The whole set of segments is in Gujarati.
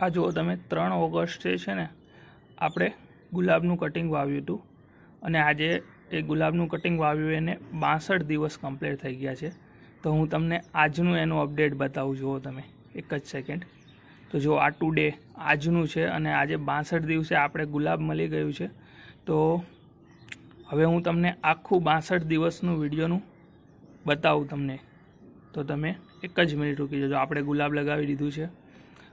આ જુઓ તમે, ત્રણ ઓગસ્ટે છે ને, આપણે ગુલાબનું કટિંગ વાવ્યું હતું. અને આજે એ ગુલાબનું કટિંગ વાવ્યું, એને બાસઠ દિવસ કમ્પ્લીટ થઈ ગયા છે. તો હું તમને આજનું એનું અપડેટ બતાવું, જુઓ તમે, એક જ સેકન્ડ તો જો આ ટુ ડે આજનું છે અને આજે બાસઠ દિવસે આપણે ગુલાબ મળી ગયું છે. તો હવે હું તમને આખું બાસઠ દિવસનું વિડીયોનું બતાવું તમને. તો તમે એક જ મિનિટ રૂકી જજો. આપણે ગુલાબ લગાવી દીધું છે.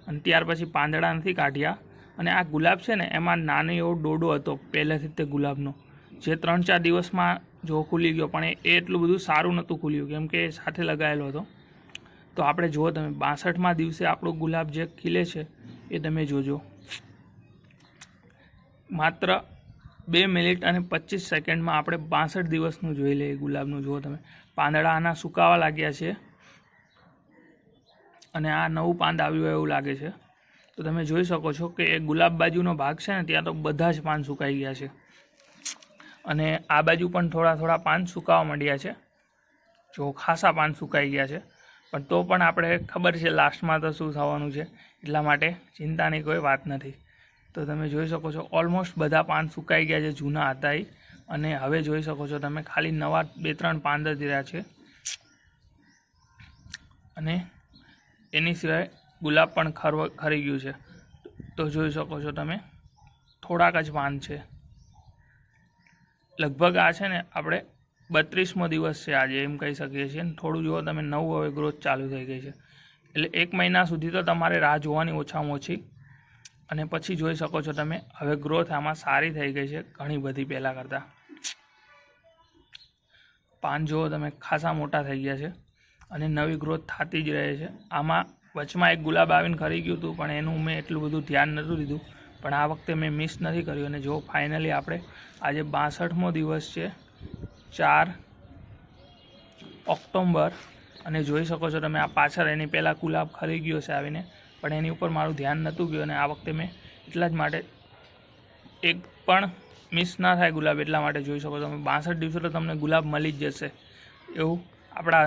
અને ત્યાર પછી પાંદડા નથી કાઢ્યા. અને આ ગુલાબ છે ને, એમાં નાનો એવો ડોડો હતો પહેલેથી તે ગુલાબનો. જે ત્રણ ચાર દિવસમાં જો ખુલી ગયો, પણ એ એટલું બધું સારું નહોતું ખુલ્યું, કેમ કે એ સાથે લગાવેલો હતો. તો આપણે જુઓ તમે, બાસઠમાં દિવસે આપણો ગુલાબ જે ખીલે છે, એ તમે જોજો. માત્ર બે મિનિટ અને પચીસ સેકન્ડમાં આપણે બાસઠ દિવસનું જોઈ લઈએ ગુલાબનું. જુઓ તમે, પાંદડા આના સુકાવા લાગ્યા છે. અને આ નવું પાંદ આવ્યું એવું લાગે છે. તો તમે જોઈ શકો છો કે એ ગુલાબ બાજુનો ભાગ છે ને, ત્યાં તો બધા જ પાન સુકાઈ ગયા છે. અને આ બાજુ પણ થોડા થોડા પાન સુકાવા માંડ્યા છે. જો ખાસા પાન સુકાઈ ગયા છે. પણ તો પણ આપણે ખબર છે લાસ્ટમાં તો શું થવાનું છે. એટલા માટે ચિંતાની કોઈ વાત નથી. તો તમે જોઈ શકો છો ઓલમોસ્ટ બધા પાન સુકાઈ ગયા છે જૂના હતા એ. અને હવે જોઈ શકો છો તમે ખાલી નવા બે ત્રણ પાન જ રહ્યા છે. અને એની સિવાય ગુલાબ પણ ખરવ, ખરી ગયું છે. તો જોઈ શકો છો તમે, થોડાક જ પાન છે. લગભગ આ છે ને, આપણે બત્રીસમો દિવસ છે આજે, એમ કહી શકીએ છીએ. થોડું જુઓ તમે, નવું હવે ગ્રોથ ચાલુ થઈ ગઈ છે. એટલે એક મહિના સુધી તો તમારે રાહ જોવાની ઓછામાં ઓછી. અને પછી જોઈ શકો છો તમે, હવે ગ્રોથ આમાં સારી થઈ ગઈ છે, ઘણી બધી પહેલાં કરતાં. પાન જુઓ તમે, ખાસા મોટા થઈ ગયા છે. અને નવી ગ્રોથ થતી જ રહે છે. આમાં વચમાં એક ગુલાબ આવીને ખરી ગયું હતું, પણ એનું મેં એટલું બધું ધ્યાન નહોતું દીધું. પણ આ વખતે મેં મિસ નથી કર્યું અને જો ફાઇનલી આપણે આજે બાસઠમો દિવસ છે, ચાર ઓક્ટોમ્બર, અને જોઈ શકો છો તમે આ પાછળ એની પહેલાં ગુલાબ ખરી ગયો છે આવીને, પણ એની ઉપર મારું ધ્યાન નહોતું ગયું અને આ વખતે મેં એટલા જ માટે એક પણ મિસ ના થાય ગુલાબ એટલા માટે. જોઈ શકો તમે, બાસઠ દિવસો તો તમને ગુલાબ મળી જ જશે. એવું આપણા